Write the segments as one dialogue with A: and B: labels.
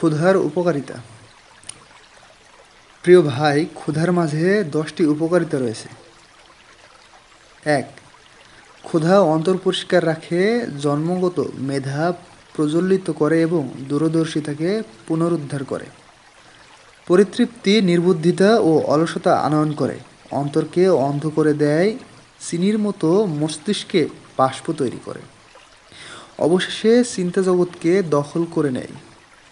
A: ক্ষুধার উপকারিতা। প্রিয় ভাই, ক্ষুধার মাঝে দশটি উপকারিতা রয়েছে। এক, ক্ষুধা অন্তর পরিষ্কার রাখে, জন্মগত মেধা প্রজ্বলিত করে এবং দূরদর্শিতাকে পুনরুদ্ধার করে। পরিতৃপ্তি, নির্বুদ্ধিতা ও অলসতা আনয়ন করে। অন্তরকে অন্ধ করে দেয়, চিনির মতো মস্তিষ্কে বাষ্প তৈরি করে। অবশেষে চিন্তা জগৎকে দখল করে নেয়।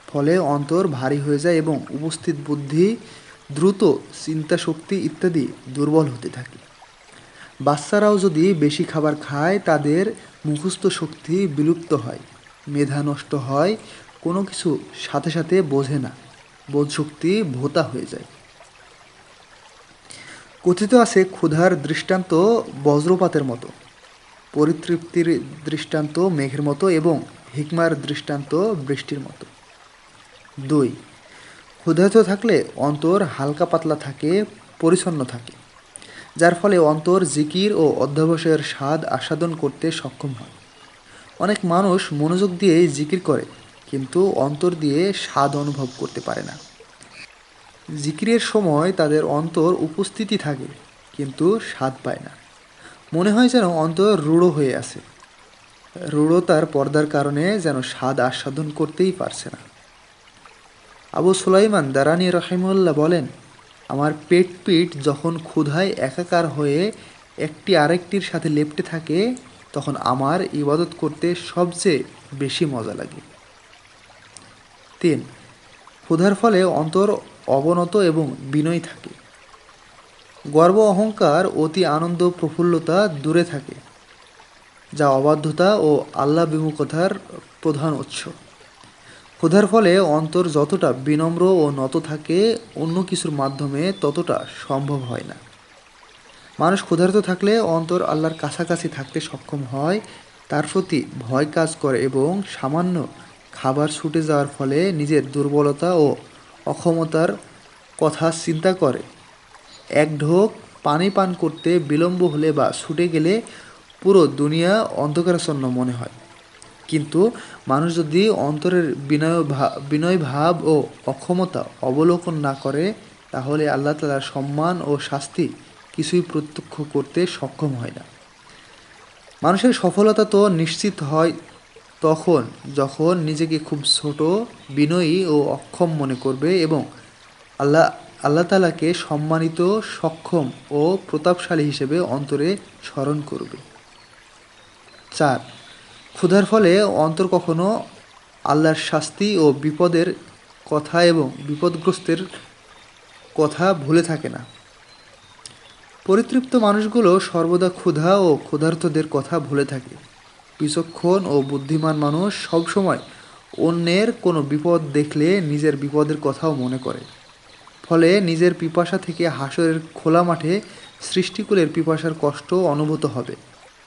A: ফলে অন্তর ভারী হয়ে যায় এবং উপস্থিত বুদ্ধি, দ্রুত চিন্তা শক্তি ইত্যাদি দুর্বল হতে থাকে। বাচ্চারাও যদি বেশি খাবার খায়, তাদের মুখস্থ শক্তি বিলুপ্ত হয়, মেধা নষ্ট হয়, কোনো কিছু সাথে সাথে বোঝে না বোধশক্তি ভোতা হয়ে যায়। কথিত আছে ক্ষুধার দৃষ্টান্ত বজ্রপাতের মতো, পরিতৃপ্তির দৃষ্টান্ত মেঘের মতো এবং হিকমার দৃষ্টান্ত বৃষ্টির মতো। দুই, ক্ষুধার্ত থাকলে অন্তর হালকা পাতলা থাকে, পরিচ্ছন্ন থাকে, যার ফলে অন্তর জিকির ও অধ্যাবসায়ের স্বাদ আস্বাদন করতে সক্ষম হয়। অনেক মানুষ মনোযোগ দিয়ে জিকির করে, কিন্তু অন্তর দিয়ে স্বাদ অনুভব করতে পারে না। জিকিরের সময় তাদের অন্তর উপস্থিতি থাকে, কিন্তু স্বাদ পায় না। মনে হয় যেন অন্তর রূঢ় হয়ে আছে। রূঢ়তার পর্দার কারণে যেন স্বাদ আস্বাদন করতেই পারছে না। আবু সুলাইমান দারানি রহিমুল্লাহ বলেন, আমার পেট পিঠ যখন ক্ষুধায় একাকার হয়ে একটি আরেকটির সাথে লেপটে থাকে, তখন আমার ইবাদত করতে সবচেয়ে বেশি মজা লাগে। তিন, ক্ষুধার ফলে অন্তর অবনত এবং বিনয় থাকে। গর্ব অহংকার অতি আনন্দ প্রফুল্লতা দূরে থাকে, যা অবাধ্যতা ও আল্লাহ বিমুখতার প্রধান উৎস। ক্ষুধার ফলে অন্তর যতটা বিনম্র ও নত থাকে অন্য কিছুর মাধ্যমে ততটা সম্ভব হয় না। মানুষ ক্ষুধার্ত থাকলে অন্তর আল্লাহর কাছাকাছি থাকতে সক্ষম হয়, তার প্রতি ভয় কাজ করে এবং সামান্য খাবার ছুটে যাওয়ার ফলে নিজের দুর্বলতা ও অক্ষমতার কথা চিন্তা করে। এক ঢোক পানি পান করতে বিলম্ব হলে বা ছুটে গেলে পুরো দুনিয়া অন্ধকারাচ্ছন্ন মনে হয়। কিন্তু মানুষ যদি অন্তরের বিনয় বিনয় ভাব ও অক্ষমতা অবলোকন না করে, তাহলে আল্লাহ তালার সম্মান ও শাস্তি কিছুই প্রত্যক্ষ করতে সক্ষম হয় না। মানুষের সফলতা তো নিশ্চিত হয় তখন যখন নিজেকে খুব ছোট, বিনয়ী ও অক্ষম মনে করবে এবং আল্লাহ আল্লাহ তালাকে সম্মানিত, সক্ষম ও প্রতাপশালী হিসেবে অন্তরে স্মরণ করবে। চার ক্ষুধার ফলে অন্তর কখনো আল্লাহর শাস্তি ও বিপদের কথা এবং বিপদগ্রস্তের কথা ভুলে থাকে না। পরিতৃপ্ত মানুষগুলো সর্বদা ক্ষুধা ও ক্ষুধার্তদের কথা ভুলে থাকে। বিচক্ষণ ও বুদ্ধিমান মানুষ সবসময় অন্যের কোনো বিপদ দেখলে নিজের বিপদের কথাও মনে করে। ফলে নিজের পিপাসা থেকে হাসরের খোলা মাঠে সৃষ্টিকুলের পিপাসার কষ্ট অনুভূত হবে।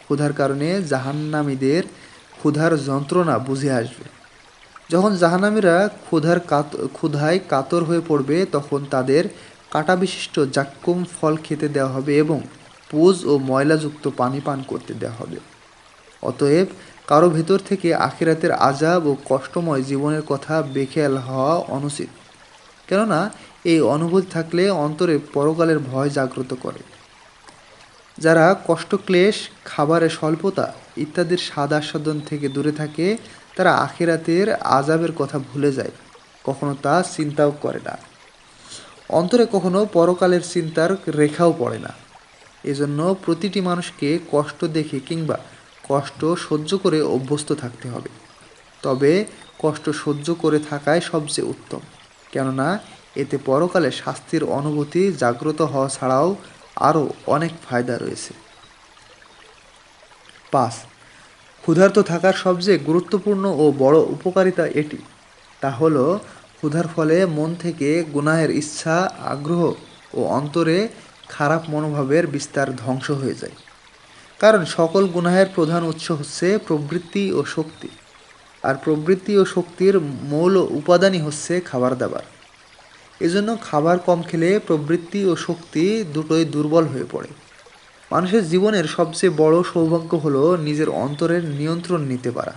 A: ক্ষুধার কারণে জাহান্নামীদের ক্ষুধার যন্ত্রণা বুঝে আসবে। যখন জাহান্নামীরা ক্ষুধার কাত, ক্ষুধায় কাতর হয়ে পড়বে, তখন তাদের কাটা বিশিষ্ট জাক্কুম ফল খেতে দেওয়া হবে এবং পুজ ও ময়লাযুক্ত পানি পান করতে দেওয়া হবে। অতএব কারও ভেতর থেকে আখিরাতের আজাব ও কষ্টময় জীবনের কথা বেখেয়াল হওয়া অনুচিত। কেননা, এই অনুভূতি থাকলে অন্তরে পরকালের ভয় জাগ্রত করে। যারা কষ্টক্লেশ, খাবারের স্বল্পতা ইত্যাদির স্বাদ আস্বাদন থেকে দূরে থাকে, তারা আখেরাতের আজাবের কথা ভুলে যায়। কখনো তা চিন্তাও করে না। অন্তরে কখনো পরকালের চিন্তার রেখাও পড়ে না। এজন্য প্রতিটি মানুষকে কষ্ট দেখে কিংবা কষ্ট সহ্য করে অভ্যস্ত থাকতে হবে। তবে কষ্ট সহ্য করে থাকাই সবচেয়ে উত্তম। কেননা, এতে পরকালে শাস্তির অনুভূতি জাগ্রত হওয়া ছাড়াও আরও অনেক ফায়দা রয়েছে। পাঁচ ক্ষুধার্ত থাকার সবচেয়ে গুরুত্বপূর্ণ ও বড় উপকারিতা এটি। তা হলো, ক্ষুধার ফলে মন থেকে গুনাহের ইচ্ছা, আগ্রহ ও অন্তরে খারাপ মনোভাবের বিস্তার ধ্বংস হয়ে যায়। কারণ সকল গুনাহের প্রধান উৎস হচ্ছে প্রবৃত্তি ও শক্তি। আর প্রবৃত্তি ও শক্তির মৌল উপাদানই হচ্ছে খাবার দাবার এজন্য খাবার কম খেলে প্রবৃত্তি ও শক্তি দুটোই দুর্বল হয়ে পড়ে। মানুষের জীবনের সবচেয়ে বড় সৌভাগ্য হলো নিজের অন্তরের নিয়ন্ত্রণ নিতে পারা।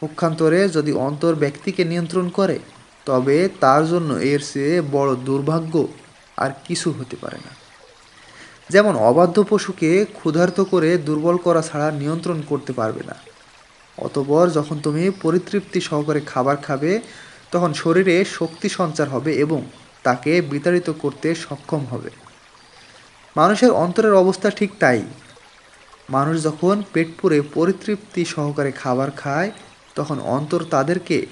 A: পক্ষান্তরে যদি অন্তর ব্যক্তিকে নিয়ন্ত্রণ করে, তবে তার জন্য এর চেয়ে বড় দুর্ভাগ্য আর কিছু হতে পারে না। যেমন অবাধ্য পশুকে ক্ষুধার্ত করে দুর্বল করা ছাড়া নিয়ন্ত্রণ করতে পারবে না। অতপর যখন তুমি পরিতৃপ্তি সহকারে খাবার খাবে, তখন শরীরে শক্তি সঞ্চার হবে এবং তাকে বিতাড়িত করতে সক্ষম হবে। মানুষের অন্তরের অবস্থা ঠিক তাই। মানুষ যখন পেট পুরে পরিতৃপ্তি সহকারে খাবার খায়, তখন অন্তর তাদেরকে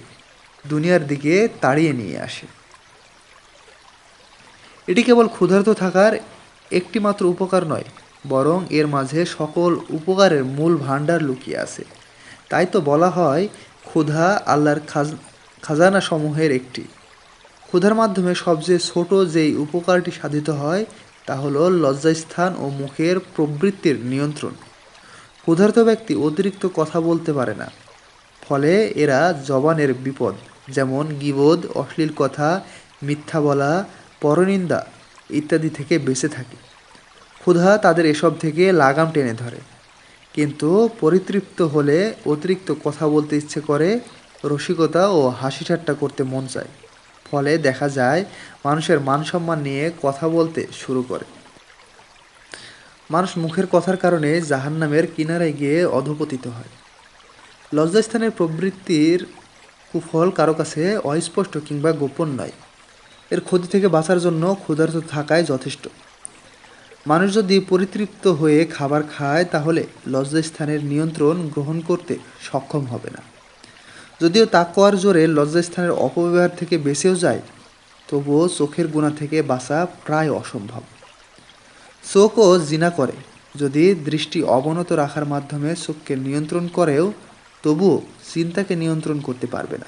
A: দুনিয়ার দিকে তাড়িয়ে নিয়ে আসে। এটি কেবল ক্ষুধার্ত থাকার একটি মাত্র উপকার নয়, বরং এর মাঝে সকল উপকারের মূল ভাণ্ডার লুকিয়ে আছে। তাই তো বলা হয়, ক্ষুধা আল্লাহর খাজ, খাজানা সমূহের একটি। ক্ষুধার মাধ্যমে সবচেয়ে ছোট যেই উপকারটি সাধিত হয় তা হলো লজ্জাস্থান ও মুখের প্রবৃত্তির নিয়ন্ত্রণ। ক্ষুধার্ত ব্যক্তি অতিরিক্ত কথা বলতে পারে না। ফলে এরা জবানের বিপদ, যেমন গিবোধ, অশ্লীল কথা, মিথ্যা বলা, পরনিন্দা ইত্যাদি থেকে বেঁচে থাকে। ক্ষুধা তাদের এসব থেকে লাগাম টেনে ধরে। কিন্তু পরিতৃপ্ত হলে অতিরিক্ত কথা বলতে ইচ্ছে করে, রসিকতা ও হাসি ঠাট্টা করতে মন চায়। ফলে দেখা যায়, মানুষের মান সম্মান নিয়ে কথা বলতে শুরু করে। মানুষ মুখের কথার কারণে জাহান্নামের কিনারে গিয়ে অধপতিত হয়। লজ্জাস্থানের প্রবৃত্তির কুফল কারও কাছে অস্পষ্ট কিংবা গোপন নয়। এর ক্ষতি থেকে বাঁচার জন্য ক্ষুধার্ত থাকাই যথেষ্ট। মানুষ যদি পরিতৃপ্ত হয়ে খাবার খায়, তাহলে লজ্জাস্থানের নিয়ন্ত্রণ গ্রহণ করতে সক্ষম হবে না। যদিও তাকওয়ার জোরে লজ্জাস্থানের অপব্যবহার থেকে বেঁচেও যায়, তবুও চোখের গুণা থেকে বাঁচা প্রায় অসম্ভব। চোখও জিনা করে, যদি দৃষ্টি অবনত রাখার মাধ্যমে চোখকে নিয়ন্ত্রণ করেও, তবুও চিন্তাকে নিয়ন্ত্রণ করতে পারবে না।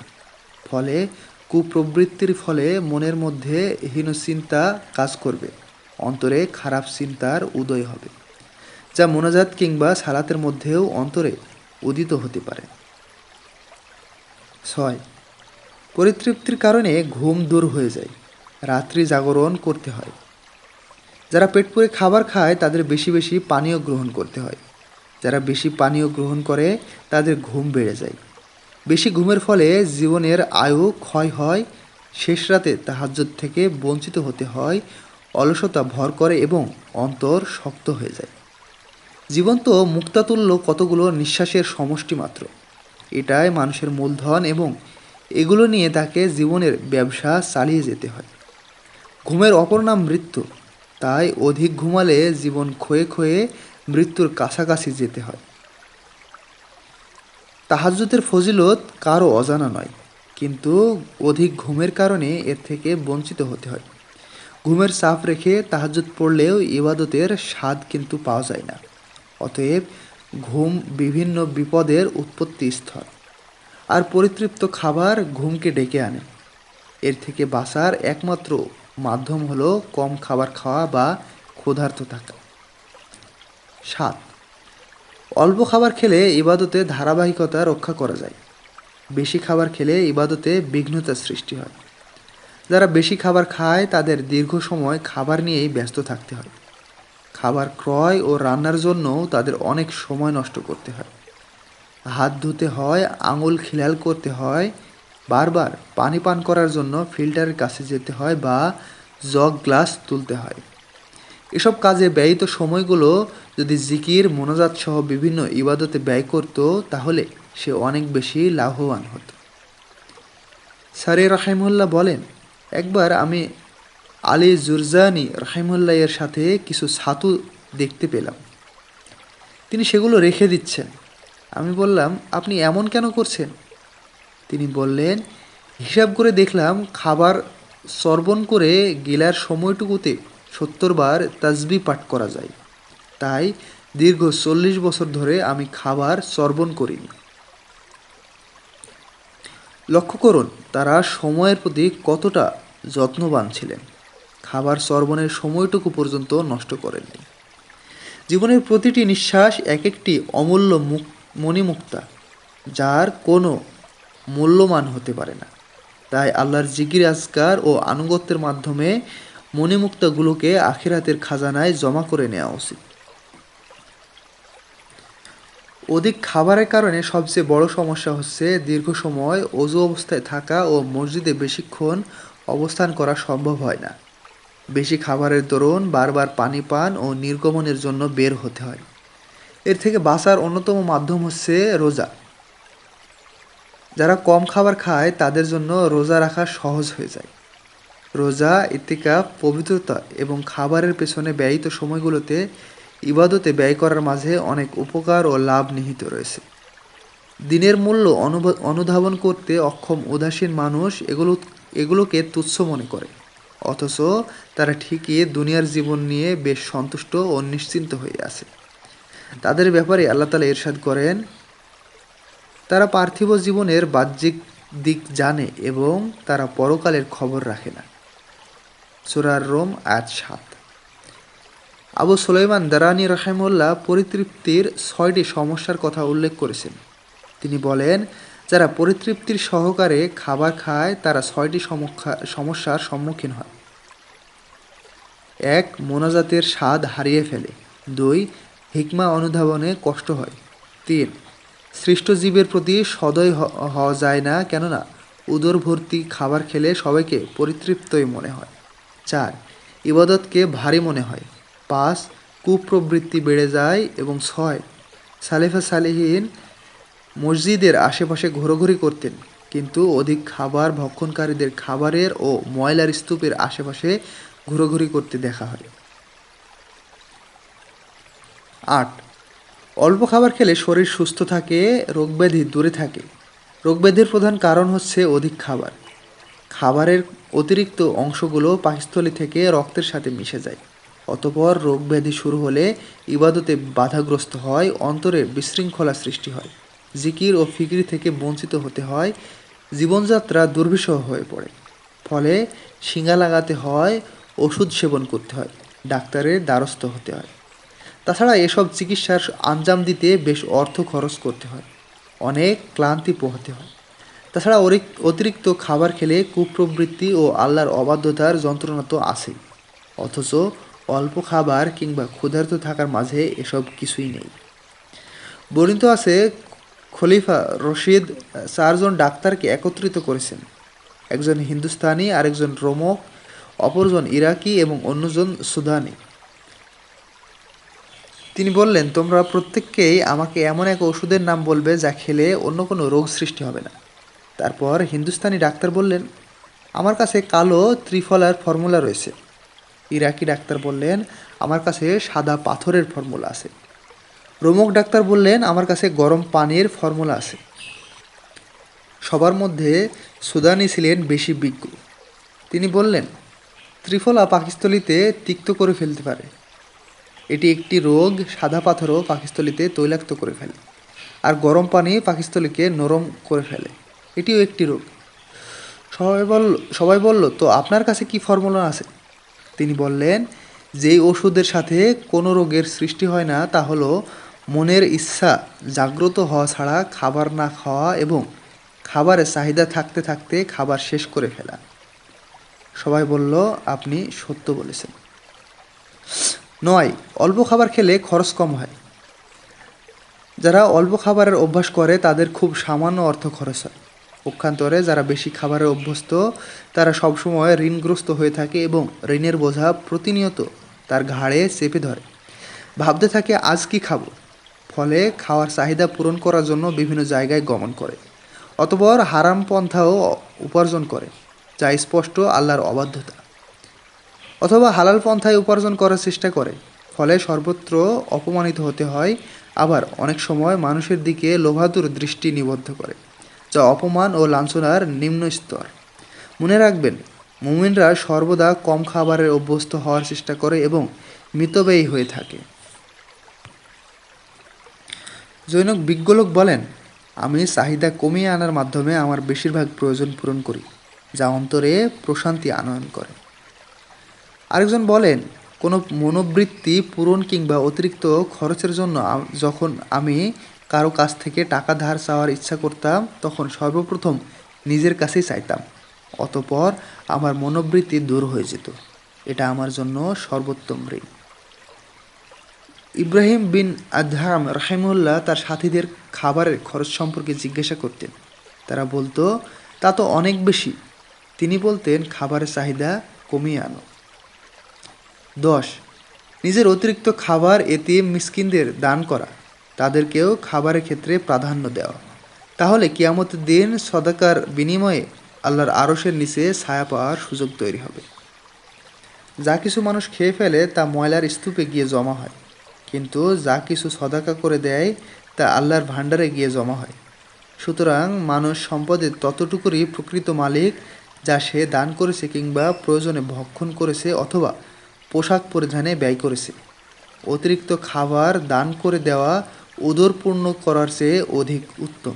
A: ফলে, কুপ্রবৃত্তির ফলে মনের মধ্যে হীন চিন্তা কাজ করবে, অন্তরে খারাপ চিন্তার উদয় হবে, যা মোনাজাত কিংবা সালাতের মধ্যেও অন্তরে উদিত হতে পারে। ছয়। পরিতৃপ্তির কারণে ঘুম দূর হয়ে যায়। রাত্রি জাগরণ করতে হয়। যারা পেট পুরে খাবার খায়, তাদের বেশি বেশি পানীয় গ্রহণ করতে হয়। যারা বেশি পানীয় গ্রহণ করে, তাদের ঘুম বেড়ে যায়। বেশি ঘুমের ফলে জীবনের আয়ু ক্ষয় হয়। শেষ রাতে তাহাজ্জুদ থেকে বঞ্চিত হতে হয়, অলসতা ভর করে এবং অন্তর শক্ত হয়ে যায়। জীবন তো মুক্তাতুল্য কতগুলো নিঃশ্বাসের সমষ্টি মাত্র। এটাই মানুষের মূলধন এবং এগুলো নিয়ে তাকে জীবনের ব্যবসা চালিয়ে যেতে হয়। ঘুমের অপর নাম মৃত্যু। তাই অধিক ঘুমালে জীবন ক্ষয়ে ক্ষয়ে মৃত্যুর কাছাকাছি যেতে হয়। তাহাজ্জুদের ফজিলত কারও অজানা নয়, কিন্তু অধিক ঘুমের কারণে এর থেকে বঞ্চিত হতে হয়। ঘুমের চাপ রেখে তাহাজ্জুদ পড়লেও ইবাদতের স্বাদ কিন্তু পাওয়া যায় না। অতএব ঘুম বিভিন্ন বিপদের উৎপত্তি স্থল। আর পরিতৃপ্ত খাবার ঘুমকে ডেকে আনে। এর থেকে বাঁচার একমাত্র মাধ্যম হলো কম খাবার খাওয়া বা ক্ষুধার্ত থাকা। সাত, অল্প খাবার খেলে ইবাদতে ধারাবাহিকতা রক্ষা করা যায়। বেশি খাবার খেলে ইবাদতে বিঘ্নতার সৃষ্টি হয়। যারা বেশি খাবার খায়, তাদের দীর্ঘ সময় খাবার নিয়েই ব্যস্ত থাকতে হয়। খাবার ক্রয় ও রান্নার জন্য তাদের অনেক সময় নষ্ট করতে হয়। হাত ধুতে হয়, আঙুল খিলাল করতে হয়, বারবার পানি পান করার জন্য ফিল্টারের কাছে যেতে হয় বা জগ গ্লাস তুলতে হয়। এসব কাজে ব্যয়িত সময়গুলো যদি জিকির মোনাজাত সহ বিভিন্ন ইবাদতে ব্যয় করত, তাহলে সে অনেক বেশি লাভবান হতো। সারে রাহিমুল্লাহ বলেন, একবার আমি আলী জুরজানি রাহিমুল্লাহ এর সাথে কিছু ছাতু দেখতে পেলাম। তিনি সেগুলো রেখে দিচ্ছেন। আমি বললাম, আপনি এমন কেন করছেন? তিনি বললেন, হিসাব করে দেখলাম, খাবার সর্বণ করে গেলার সময়টুকুতে সত্তর বার তাজবি পাঠ করা যায়। তাই দীর্ঘ চল্লিশ বছর ধরে আমি খাবার সর্বণ করিনি। লক্ষ্য করুন, তারা সময়ের প্রতি কতটা যত্নবান ছিলেন। খাবার সর্বণের সময়টুকু পর্যন্ত নষ্ট করেননি। জীবনের প্রতিটি নিঃশ্বাস এক একটি অমূল্য মুখ মণিমুক্তা, যার কোনো মূল্যমান হতে পারে না। তাই আল্লাহর জিকির, আজকার ও আনুগত্যের মাধ্যমে মণিমুক্তাগুলোকে আখিরাতের খাজানায় জমা করে নেওয়া উচিত। অধিক খাবারের কারণে সবচেয়ে বড় সমস্যা হচ্ছে দীর্ঘ সময় অজু অবস্থায় থাকা ও মসজিদে বেশিক্ষণ অবস্থান করা সম্ভব হয় না। বেশি খাবারের দরুন বারবার পানি পান ও নির্গমনের জন্য বের হতে হয়। এর থেকে বাঁচার অন্যতম মাধ্যম হচ্ছে রোজা। যারা কম খাবার খায়, তাদের জন্য রোজা রাখা সহজ হয়ে যায়। রোজা ইত্তিকা পবিত্রতা এবং খাবারের পেছনে ব্যয়িত সময়গুলোতে ইবাদতে ব্যয় করার মাঝে অনেক উপকার ও লাভ নিহিত রয়েছে। দিনের মূল্য অনুধাবন করতে অক্ষম উদাসীন মানুষ এগুলো, এগুলোকে তুচ্ছ মনে করে। অথচ তারা ঠিকই দুনিয়ার জীবন নিয়ে বেশ সন্তুষ্ট ও নিশ্চিন্ত হয়ে আছে। তাদের ব্যাপারে আল্লাহ তালা ইরশাদ করেন, তারা পার্থিব জীবনের বাহ্যিক দিক জানে এবং তারা পরকালের খবর রাখে না। সুরার রোম আজ সাত। আবু সুলাইমান দারানি রাহেমুল্লাহ পরিতৃপ্তির ছয়টি সমস্যার কথা উল্লেখ করেছেন। তিনি বলেন যারা পরিতৃপ্তির সহকারে খাবার খায়, তারা ছয়টি সমস্যার সম্মুখীন হয়। এক, মোনাজাতের স্বাদ হারিয়ে ফেলে। দুই, হিকমা অনুধাবনে কষ্ট হয়। তিন, সৃষ্ট জীবের প্রতি সদয় হওয়া যায় না, কেননা উদর ভর্তি খাবার খেলে সবাইকে পরিতৃপ্তই মনে হয়। চার, ইবাদতকে ভারী মনে হয়। পাঁচ, কুপ্রবৃত্তি বেড়ে যায় এবং ছয়, সালেফা সালেহীন মসজিদের আশেপাশে ঘোরাঘুরি করতেন, কিন্তু অধিক খাবার ভক্ষণকারীদের খাবারের ও ময়লার স্তূপের আশেপাশে ঘোরাঘুরি করতে দেখা হয়। আট, অল্প খাবার খেলে শরীর সুস্থ থাকে, রোগব্যাধি দূরে থাকে। রোগব্যাধির প্রধান কারণ হচ্ছে অধিক খাবার। খাবারের অতিরিক্ত অংশগুলো পাকস্থলী থেকে রক্তের সাথে মিশে যায়। অতপর রোগব্যাধি শুরু হলে ইবাদতে বাধাগ্রস্ত হয়, অন্তরে বিশৃঙ্খলা সৃষ্টি হয়। জিকির ও ফিকির থেকে বঞ্চিত হতে হয়, জীবনযাত্রা দুর্বিষহ হয়ে পড়ে। ফলে শিঙা লাগাতে হয়, ওষুধ সেবন করতে হয়, ডাক্তারের দ্বারস্থ হতে হয়। তাছাড়া এসব চিকিৎসার আঞ্জাম দিতে বেশ অর্থ খরচ করতে হয়, অনেক ক্লান্তি পোহাতে হয়। তাছাড়া অতিরিক্ত খাবার খেলে কুপ্রবৃত্তি ও আল্লাহর অবাধ্যতার যন্ত্রণা তো আছেই। অথচ অল্প খাবার কিংবা ক্ষুধার্ত থাকার মাঝে এসব কিছুই নেই। বর্ণিত আছে খলিফা রশিদ চারজন ডাক্তারকে একত্রিত করেছেন। একজন হিন্দুস্তানি, আরেকজন রোমক, অপরজন ইরাকি এবং অন্যজন সুদানি। তিনি বললেন, তোমরা প্রত্যেককেই আমাকে এমন এক ওষুধের নাম বলবে যা খেলে অন্য কোনো রোগ সৃষ্টি হবে না। তারপর হিন্দুস্তানি ডাক্তার বললেন, আমার কাছে কালো ত্রিফলার ফর্মুলা রয়েছে। ইরাকি ডাক্তার বললেন, আমার কাছে সাদা পাথরের ফর্মুলা আছে। রোমক ডাক্তার বললেন, আমার কাছে গরম পানির ফর্মুলা আছে। সবার মধ্যে সুদানি ছিলেন বেশি বিজ্ঞ। তিনি বললেন, ত্রিফলা পাকিস্তলিতে তিক্ত করে ফেলতে পারে। এটি একটি রোগ, সাদা পাথরও পাকিস্তলিতে তৈলাক্ত করে ফেলে। আর গরম পানি পাকিস্তলিকে নরম করে ফেলে। এটিও একটি রোগ। সবাই বলল সবাই বলল, তো আপনার কাছে কি ফর্মুলা আছে? তিনি বললেন, যেই ওষুধের সাথে কোনো রোগের সৃষ্টি হয় না, তা হলো মনের ইচ্ছা জাগ্রত হওয়া ছাড়া খাবার না খাওয়া এবং খাবারের চাহিদা থাকতে থাকতে খাবার শেষ করে ফেলা। সবাই বলল, আপনি সত্য বলেছেন। নয়, অল্প খাবার খেলে খরচ কম হয়। যারা অল্প খাবারের অভ্যাস করে, তাদের খুব সামান্য অর্থ খরচ হয়। পক্ষান্তরে যারা বেশি খাবারে অভ্যস্ত, তারা সবসময় ঋণগ্রস্ত হয়ে থাকে এবং ঋণের বোঝা প্রতিনিয়ত তার ঘাড়ে চেপে ধরে। ভাবতে থাকে, আজ কি খাব? ফলে খাওয়ার চাহিদা পূরণ করার জন্য বিভিন্ন জায়গায় গমন করে, অতপর হারাম পন্থাও উপার্জন করে, যা স্পষ্ট আল্লাহর অবাধ্যতা। অথবা হালাল পন্থায় উপার্জন করার চেষ্টা করে, ফলে সর্বত্র অপমানিত হতে হয়, আবার অনেক সময় মানুষের দিকে লোভাতুর দৃষ্টি নিবদ্ধ করে, যা অপমান ও লাঞ্ছনার নিম্ন স্তর। মনে রাখবেন, মুমিনরা সর্বদা কম খাবারের অভ্যস্ত হওয়ার চেষ্টা করে এবং মিতব্যয়ী হয়ে থাকে। জৈনক বিজ্ঞলোক বলেন, আমি চাহিদা কমিয়ে আনার মাধ্যমে আমার বেশিরভাগ প্রয়োজন পূরণ করি, যা অন্তরে প্রশান্তি আনয়ন করে। আরেকজন বলেন, কোনো মনোবৃত্তি পূরণ কিংবা অতিরিক্ত খরচের জন্য যখন আমি কারও কাছ থেকে টাকা ধার চাওয়ার ইচ্ছা করতাম, তখন সর্বপ্রথম নিজের কাছেই চাইতাম, অতপর আমার মনোবৃত্তি দূর হয়ে যেত। এটা আমার জন্য সর্বোত্তম ঋণ। ইব্রাহিম বিন আদহাম রাহিমুল্লাহ তার সাথীদের খাবারের খরচ সম্পর্কে জিজ্ঞাসা করতেন। তারা বলতো, তা তো অনেক বেশি। তিনি বলতেন, খাবারের চাহিদা কমিয়ে আনো। দশ, নিজের অতিরিক্ত খাবার, এতিম, মিসকিনদের দান করা। তাদেরকেও খাবারের ক্ষেত্রে প্রাধান্য দেওয়া। তাহলে কিয়ামতের দিন সদাকার বিনিময়ে আল্লাহর আরশের নিচে ছায়া পাওয়ার সুযোগ তৈরি হবে। যা কিছু মানুষ খেয়ে ফেলে তা ময়লার স্তূপে গিয়ে জমা হয়। কিন্তু যা কিছু সদাকা করে দেয়, তা আল্লাহর ভাণ্ডারে গিয়ে জমা হয়। সুতরাং মানুষ সম্পদের ততটুকুরই প্রকৃত মালিক, যা সে দান করেছে কিংবা প্রয়োজনে ভক্ষণ করেছে অথবা পোশাক পরিধানে ব্যয় করেছে। অতিরিক্ত খাবার দান করে দেওয়া, উদরপূর্ণ করার চেয়ে অধিক উত্তম।